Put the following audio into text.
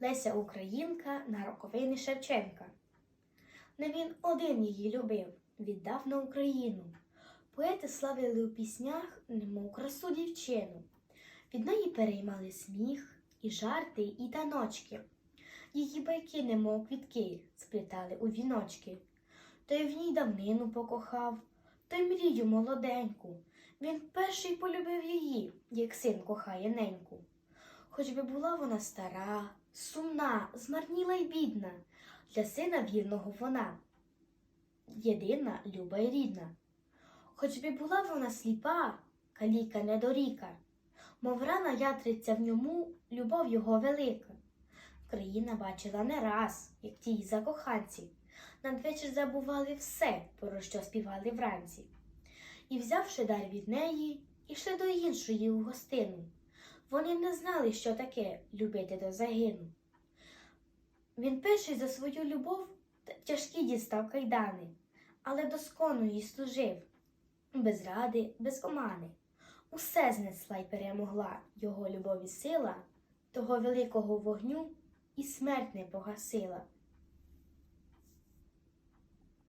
Леся Українка на роковини Шевченка. Не він один її любив, віддав на Україну. Поети славили у піснях, немов красу дівчину. Від неї переймали сміх, і жарти, і таночки. Її байки, немов квітки, сплітали у віночки. Той в ній давнину покохав, той мрію молоденьку. Він перший полюбив її, як син кохає неньку. Хоч би була вона стара, сумна, змарніла й бідна, для сина вірного вона, єдина, люба й рідна. Хоч би була вона сліпа, каліка недоріка, мов рана ятриться в ньому, любов його велика. Країна бачила не раз, як ті закоханці, надвечір забували все, про що співали вранці. І, взявши дар від неї, ішли до іншої у гостину. Вони не знали, що таке любити до загину. Він перший за свою любов тяжкі дістав кайдани, але доскону їй служив, без ради, без омани. Усе знесла й перемогла його любові сила, того великого вогню і смерть не погасила.